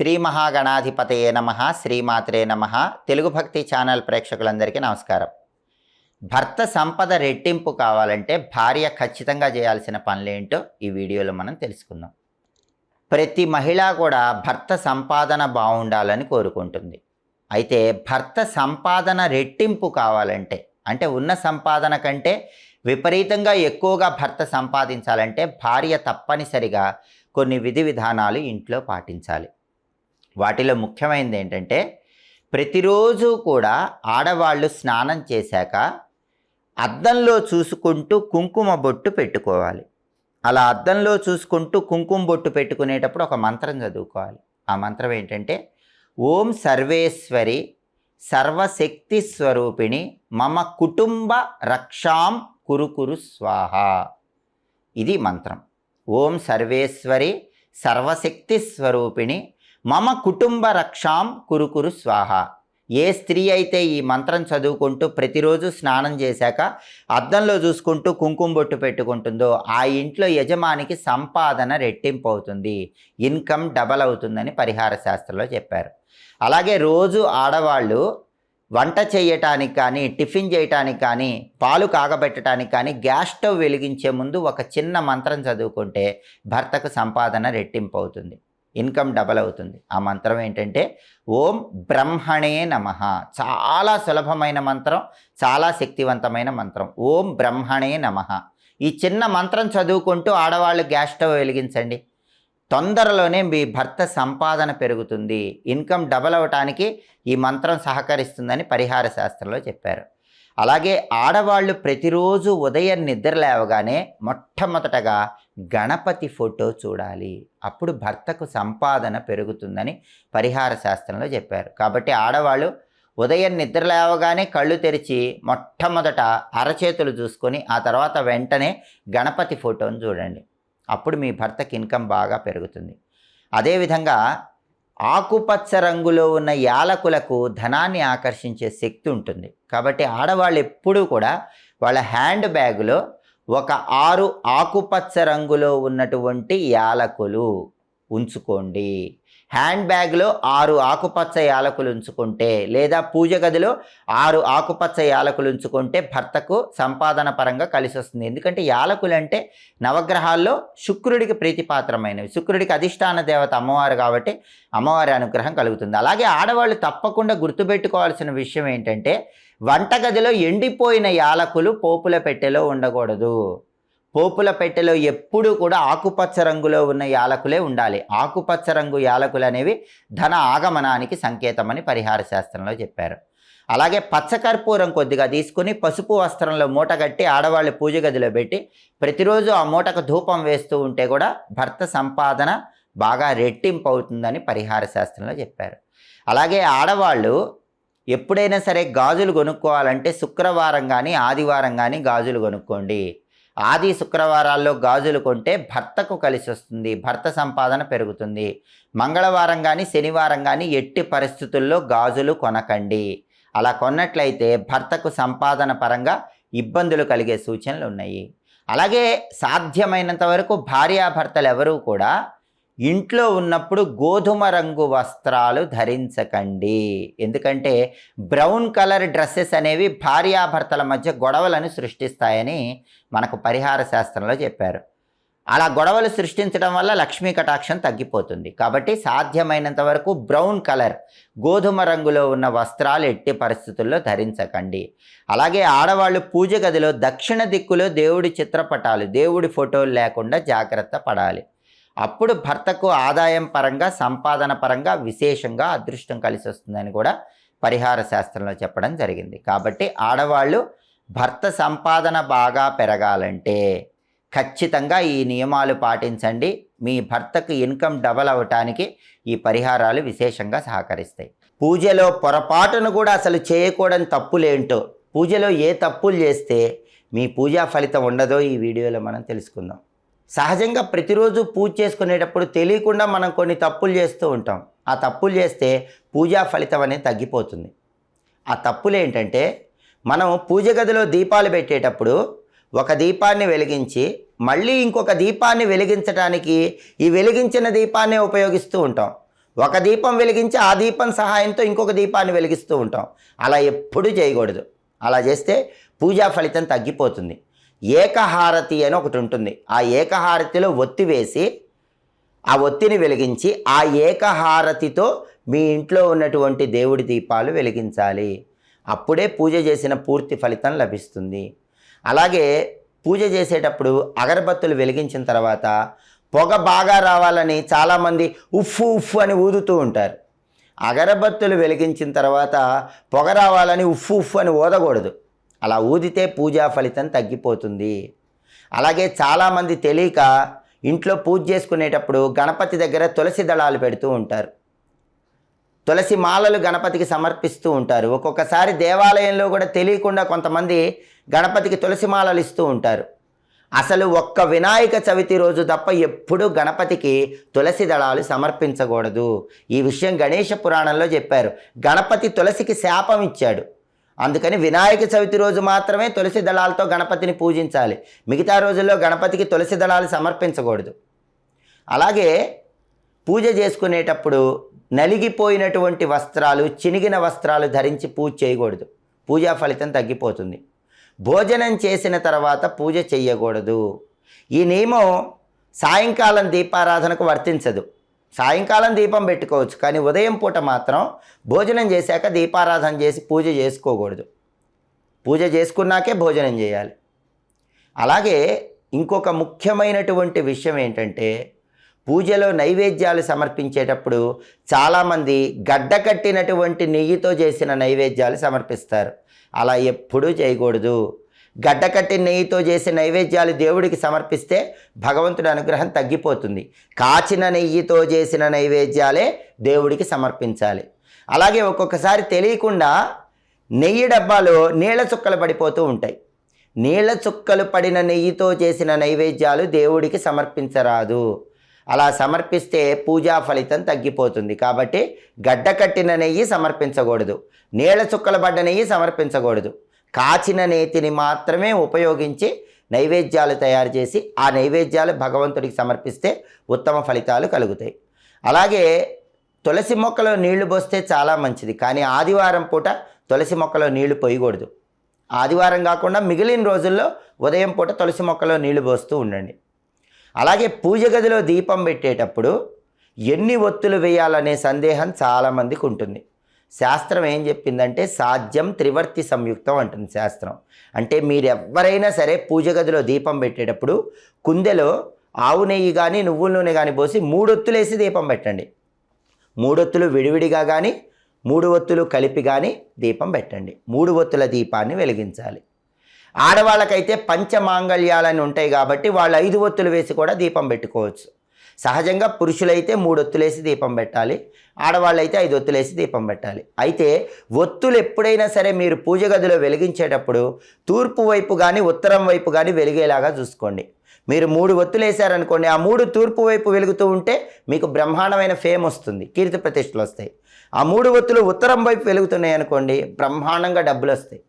శ్రీ మహాగణాధిపతయే నమ శ్రీమాత్రే నమ. తెలుగు భక్తి ఛానల్ ప్రేక్షకులందరికీ నమస్కారం. భర్త సంపద రెట్టింపు కావాలంటే భార్య ఖచ్చితంగా చేయాల్సిన పనులేంటో ఈ వీడియోలో మనం తెలుసుకుందాం. ప్రతి మహిళ కూడా భర్త సంపాదన బాగుండాలని కోరుకుంటుంది. అయితే భర్త సంపాదన రెట్టింపు కావాలంటే అంటే ఉన్న సంపాదన కంటే విపరీతంగా ఎక్కువగా భర్త సంపాదించాలంటే భార్య తప్పనిసరిగా కొన్ని విధి విధానాలు ఇంట్లో పాటించాలి. వాటిలో ముఖ్యమైనది ఏంటంటే ప్రతిరోజు కూడా ఆడవాళ్ళు స్నానం చేశాక అద్దంలో చూసుకుంటూ కుంకుమ బొట్టు పెట్టుకోవాలి. అలా అద్దంలో చూసుకుంటూ కుంకుమ బొట్టు పెట్టుకునేటప్పుడు ఒక మంత్రం చదువుకోవాలి. ఆ మంత్రం ఏంటంటే ఓం సర్వేశ్వరి సర్వశక్తి స్వరూపిణి మమ కుటుంబ రక్షాం కురుకురు స్వాహ. ఇది మంత్రం. ఓం సర్వేశ్వరి సర్వశక్తి స్వరూపిణి మమ కుటుంబ రక్షాం కురుకురు స్వాహ. ఏ స్త్రీ అయితే ఈ మంత్రం చదువుకుంటూ ప్రతిరోజు స్నానం చేశాక అద్దంలో చూసుకుంటూ కుంకుమ బొట్టు పెట్టుకుంటుందో ఆ ఇంట్లో యజమానికి సంపాదన రెట్టింపు అవుతుంది. ఇన్కమ్ డబల్ అవుతుందని పరిహార శాస్త్రంలో చెప్పారు. అలాగే రోజు ఆడవాళ్ళు వంట చేయటానికి కానీ టిఫిన్ చేయటానికి కానీ పాలు కాగబెట్టడానికి కానీ గ్యాస్ స్టవ్ వెలిగించే ముందు ఒక చిన్న మంత్రం చదువుకుంటే భర్తకు సంపాదన రెట్టింపు అవుతుంది. ఇన్కమ్ డబల్ అవుతుంది. ఆ మంత్రం ఏంటంటే ఓం బ్రహ్మణే నమ. చాలా సులభమైన మంత్రం చాలా శక్తివంతమైన మంత్రం. ఓం బ్రహ్మణే నమ. ఈ చిన్న మంత్రం చదువుకుంటూ ఆడవాళ్ళు గ్యాస్ స్టవ్ వెలిగించండి. తొందరలోనే మీ భర్త సంపాదన పెరుగుతుంది. ఇన్కమ్ డబల్ అవటానికి ఈ మంత్రం సహకరిస్తుందని పరిహార శాస్త్రంలో చెప్పారు. అలాగే ఆడవాళ్ళు ప్రతిరోజు ఉదయం నిద్ర లేవగానే మొట్టమొదటగా గణపతి ఫోటో చూడాలి. అప్పుడు భర్తకు సంపాదన పెరుగుతుందని పరిహార శాస్త్రంలో చెప్పారు. కాబట్టి ఆడవాళ్ళు ఉదయం నిద్ర లేవగానే కళ్ళు తెరిచి మొట్టమొదట అరచేతులు చూసుకొని ఆ తర్వాత వెంటనే గణపతి ఫోటోను చూడండి. అప్పుడు మీ భర్తకి ఇన్కమ్ బాగా పెరుగుతుంది. అదేవిధంగా ఆకుపచ్చ రంగులో ఉన్న యాలకులకు ధనాన్ని ఆకర్షించే శక్తి ఉంటుంది. కాబట్టి ఆడవాళ్ళు ఎప్పుడూ కూడా వాళ్ళ హ్యాండ్ బ్యాగులో ఒక ఆరు ఆకుపచ్చ రంగులో ఉన్నటువంటి యాలకులు ఉంచుకోండి. హ్యాండ్ బ్యాగ్లో ఆరు ఆకుపచ్చ యాలకులు ఉంచుకుంటే లేదా పూజ గదిలో ఆరు ఆకుపచ్చ యాలకులు ఉంచుకుంటే భర్తకు సంపాదన పరంగా కలిసి వస్తుంది. ఎందుకంటే యాలకులు అంటే నవగ్రహాల్లో శుక్రుడికి ప్రీతిపాత్రమైనవి. శుక్రుడికి అధిష్టాన దేవత అమ్మవారు కాబట్టి అమ్మవారి అనుగ్రహం కలుగుతుంది. అలాగే ఆడవాళ్ళు తప్పకుండా గుర్తుపెట్టుకోవాల్సిన విషయం ఏంటంటే వంటగదిలో ఎండిపోయిన యాలకులు పోపుల పెట్టెలో ఉండకూడదు. పోపుల పెట్టెలో ఎప్పుడూ కూడా ఆకుపచ్చ రంగులో ఉన్న యాలకులే ఉండాలి. ఆకుపచ్చ రంగు యాలకులు అనేవి ధన ఆగమనానికి సంకేతమని పరిహార శాస్త్రంలో చెప్పారు. అలాగే పచ్చకర్పూరం కొద్దిగా తీసుకుని పసుపు వస్త్రంలో మూట కట్టి ఆడవాళ్ళు పూజ గదిలో పెట్టి ప్రతిరోజు ఆ మూటకు ధూపం వేస్తూ ఉంటే కూడా భర్త సంపాదన బాగా రెట్టింపు అవుతుందని పరిహార శాస్త్రంలో చెప్పారు. అలాగే ఆడవాళ్ళు ఎప్పుడైనా సరే గాజులు కొనుక్కోవాలంటే శుక్రవారం కానీ ఆదివారం కానీ గాజులు కొనుక్కోండి. ఆది శుక్రవారాల్లో గాజులు కొంటే భర్తకు కలిసి వస్తుంది భర్త సంపాదన పెరుగుతుంది. మంగళవారం కానీ శనివారం కానీ ఎట్టి పరిస్థితుల్లో గాజులు కొనకండి. అలా కొన్నట్లయితే భర్తకు సంపాదన పరంగా ఇబ్బందులు కలిగే సూచనలు ఉన్నాయి. అలాగే సాధ్యమైనంత వరకు భార్యాభర్తలు ఎవరూ కూడా ఇంట్లో ఉన్నప్పుడు గోధుమ రంగు వస్త్రాలు ధరించకండి. ఎందుకంటే బ్రౌన్ కలర్ డ్రెస్సెస్ అనేవి భార్యాభర్తల మధ్య గొడవలను సృష్టిస్తాయని మనకు పరిహార శాస్త్రంలో చెప్పారు. అలా గొడవలు సృష్టించడం వల్ల లక్ష్మీ కటాక్షం తగ్గిపోతుంది. కాబట్టి సాధ్యమైనంత వరకు బ్రౌన్ కలర్ గోధుమ రంగులో ఉన్న వస్త్రాలు ఎట్టి పరిస్థితుల్లో ధరించకండి. అలాగే ఆడవాళ్ళు పూజ గదిలో దక్షిణ దిక్కులో దేవుడి చిత్రపటాలు దేవుడి ఫోటోలు లేకుండా జాగ్రత్త పడాలి. అప్పుడు భర్తకు ఆదాయం పరంగా సంపాదన పరంగా విశేషంగా అదృష్టం కలిసి వస్తుందని కూడా పరిహార శాస్త్రంలో చెప్పడం జరిగింది. కాబట్టి ఆడవాళ్ళు భర్త సంపాదన బాగా పెరగాలంటే ఖచ్చితంగా ఈ నియమాలు పాటించండి. మీ భర్తకు ఇన్కమ్ డబల్ అవటానికి ఈ పరిహారాలు విశేషంగా సహకరిస్తాయి. పూజలో పొరపాటును కూడా అసలు చేయకూడని తప్పులేంటో పూజలో ఏ తప్పులు చేస్తే మీ పూజా ఫలితం ఉండదో ఈ వీడియోలో మనం తెలుసుకుందాం. సహజంగా ప్రతిరోజు పూజ చేసుకునేటప్పుడు తెలియకుండా మనం కొన్ని తప్పులు చేస్తూ ఉంటాం. ఆ తప్పులు చేస్తే పూజా ఫలితం అనేది తగ్గిపోతుంది. ఆ తప్పులు ఏంటంటే మనం పూజ గదిలో దీపాలు పెట్టేటప్పుడు ఒక దీపాన్ని వెలిగించి మళ్ళీ ఇంకొక దీపాన్ని వెలిగించడానికి ఈ వెలిగించిన దీపాన్ని ఉపయోగిస్తూ ఉంటాం. ఒక దీపం వెలిగించి ఆ దీపం సహాయంతో ఇంకొక దీపాన్ని వెలిగిస్తూ ఉంటాం. అలా ఎప్పుడూ చేయకూడదు. అలా చేస్తే పూజా ఫలితం తగ్గిపోతుంది. ఏకహారతి అని ఒకటి ఉంటుంది. ఆ ఏకహారతిలో ఒత్తి వేసి ఆ ఒత్తిని వెలిగించి ఆ ఏకహారతితో మీ ఇంట్లో ఉన్నటువంటి దేవుడి దీపాలు వెలిగించాలి. అప్పుడే పూజ చేసిన పూర్తి ఫలితం లభిస్తుంది. అలాగే పూజ చేసేటప్పుడు అగరబత్తులు వెలిగించిన తర్వాత పొగ బాగా రావాలని చాలామంది ఉఫ్ఫు ఉఫ్ అని ఊదుతూ ఉంటారు. అగరబత్తులు వెలిగించిన తర్వాత పొగ రావాలని ఉఫ్ ఉఫ్ అని ఊదకూడదు. అలా ఊదితే పూజా ఫలితం తగ్గిపోతుంది. అలాగే చాలామంది తెలియక ఇంట్లో పూజ చేసుకునేటప్పుడు గణపతి దగ్గర తులసి దళాలు పెడుతూ ఉంటారు. తులసి మాలలు గణపతికి సమర్పిస్తూ ఉంటారు. ఒక్కొక్కసారి దేవాలయంలో కూడా తెలియకుండా కొంతమంది గణపతికి తులసి మాలలు ఇస్తూ ఉంటారు. అసలు ఒక్క వినాయక చవితి రోజు తప్ప ఎప్పుడూ గణపతికి తులసి దళాలు సమర్పించకూడదు. ఈ విషయం గణేష పురాణంలో చెప్పారు. గణపతి తులసికి శాపం ఇచ్చాడు. అందుకని వినాయక చవితి రోజు మాత్రమే తులసి దళాలతో గణపతిని పూజించాలి. మిగతా రోజుల్లో గణపతికి తులసి దళాలు సమర్పించకూడదు. అలాగే పూజ చేసుకునేటప్పుడు నలిగిపోయినటువంటి వస్త్రాలు చినిగిన వస్త్రాలు ధరించి పూజ చేయకూడదు. పూజా ఫలితం తగ్గిపోతుంది. భోజనం చేసిన తర్వాత పూజ చేయకూడదు ఈ నియమం సాయంకాలం దీపారాధనకు వర్తించదు. సాయంకాలం దీపం పెట్టుకోవచ్చు కానీ ఉదయం పూట మాత్రం భోజనం చేశాక దీపారాధన చేసి పూజ చేసుకోకూడదు. పూజ చేసుకున్నాకే భోజనం చేయాలి. అలాగే ఇంకొక ముఖ్యమైనటువంటి విషయం ఏంటంటే పూజలో నైవేద్యాలు సమర్పించేటప్పుడు చాలామంది గడ్డ కట్టినటువంటి నెయ్యితో చేసిన నైవేద్యాలు సమర్పిస్తారు. అలా ఎప్పుడూ చేయకూడదు. గడ్డకట్టి నెయ్యితో చేసే నైవేద్యాలు దేవుడికి సమర్పిస్తే భగవంతుడి అనుగ్రహం తగ్గిపోతుంది. కాచిన నెయ్యితో చేసిన నైవేద్యాలే దేవుడికి సమర్పించాలి. అలాగే ఒక్కొక్కసారి తెలియకుండా నెయ్యి డబ్బాలో నీళ్ళ చుక్కలు పడిపోతూ ఉంటాయి. నీళ్ళ చుక్కలు పడిన నెయ్యితో చేసిన నైవేద్యాలు దేవుడికి సమర్పించరాదు. అలా సమర్పిస్తే పూజా ఫలితం తగ్గిపోతుంది. కాబట్టి గడ్డ కట్టిన నెయ్యి సమర్పించకూడదు. నీళ్ళ చుక్కలు పడ్డ నెయ్యి సమర్పించకూడదు. కాచిన నేతిని మాత్రమే ఉపయోగించి నైవేద్యాలు తయారు చేసి ఆ నైవేద్యాలు భగవంతుడికి సమర్పిస్తే ఉత్తమ ఫలితాలు కలుగుతాయి. అలాగే తులసి మొక్కలో నీళ్ళు పోస్తే చాలా మంచిది. కానీ ఆదివారం పూట తులసి మొక్కలో నీళ్ళు పోయకూడదు. ఆదివారం కాకుండా మిగిలిన రోజుల్లో ఉదయం పూట తులసి మొక్కలో నీళ్ళు పోస్తూ ఉండండి. అలాగే పూజ గదిలో దీపం పెట్టేటప్పుడు ఎన్ని ఒత్తులు వేయాలనే సందేహం చాలామందికి ఉంటుంది. శాస్త్రం ఏం చెప్పిందంటే సాధ్యం త్రివర్తి సంయుక్తం అంటుంది శాస్త్రం. అంటే మీరు ఎవరైనా సరే పూజ గదిలో దీపం పెట్టేటప్పుడు కుందెలో ఆవు నెయ్యి కానీ నువ్వుల నూనె కానీ పోసి మూడొత్తులు వేసి దీపం పెట్టండి. మూడొత్తులు విడివిడిగా కానీ మూడు ఒత్తులు కలిపి కానీ దీపం పెట్టండి. మూడు ఒత్తుల దీపాన్ని వెలిగించాలి. ఆడవాళ్ళకైతే పంచమాంగళ్యాలని ఉంటాయి కాబట్టి వాళ్ళు ఐదు ఒత్తులు వేసి కూడా దీపం పెట్టుకోవచ్చు. సహజంగా పురుషులైతే మూడొత్తులు వేసి దీపం పెట్టాలి. ఆడవాళ్ళు అయితే ఐదు ఒత్తులేసి దీపం పెట్టాలి. అయితే ఒత్తులు ఎప్పుడైనా సరే మీరు పూజ గదిలో వెలిగించేటప్పుడు తూర్పు వైపు కానీ ఉత్తరం వైపు కానీ వెలిగేలాగా చూసుకోండి. మీరు మూడు ఒత్తులేసారనుకోండి ఆ మూడు తూర్పు వైపు వెలుగుతూ ఉంటే మీకు బ్రహ్మాండమైన ఫేమ్ వస్తుంది కీర్తి ప్రతిష్టలు వస్తాయి. ఆ మూడు ఒత్తులు ఉత్తరం వైపు వెలుగుతున్నాయి అనుకోండి బ్రహ్మాండంగా డబ్బులు వస్తాయి.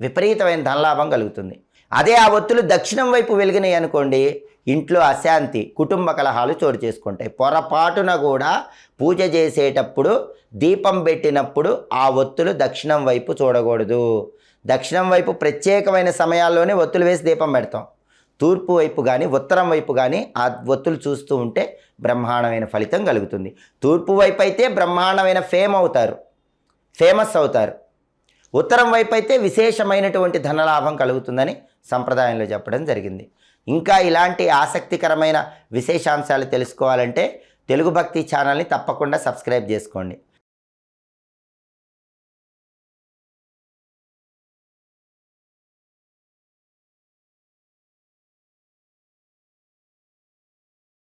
విపరీతమైన ధనలాభం కలుగుతుంది. అదే ఆ ఒత్తులు దక్షిణం వైపు వెలిగినాయి అనుకోండి ఇంట్లో అశాంతి కుటుంబ కలహాలు చోటు చేసుకుంటాయి. పొరపాటున కూడా పూజ చేసేటప్పుడు దీపం పెట్టినప్పుడు ఆ ఒత్తులు దక్షిణం వైపు చూడకూడదు. దక్షిణం వైపు ప్రత్యేకమైన సమయాల్లోనే ఒత్తులు వేసి దీపం పెడతాం. తూర్పు వైపు కానీ ఉత్తరం వైపు కానీ ఆ ఒత్తులు చూస్తూ ఉంటే బ్రహ్మాండమైన ఫలితం కలుగుతుంది. తూర్పు వైపు అయితే బ్రహ్మాండమైన ఫేమ్ అవుతారు. ఫేమస్ అవుతారు. ఉత్తరం వైపు అయితే విశేషమైనటువంటి ధనలాభం కలుగుతుందని సంప్రదాయంలో చెప్పడం జరిగింది. ఇంకా ఇలాంటి ఆసక్తికరమైన విశేషాంశాలు తెలుసుకోవాలంటే తెలుగు భక్తి ఛానల్ని తప్పకుండా సబ్స్క్రైబ్ చేసుకోండి.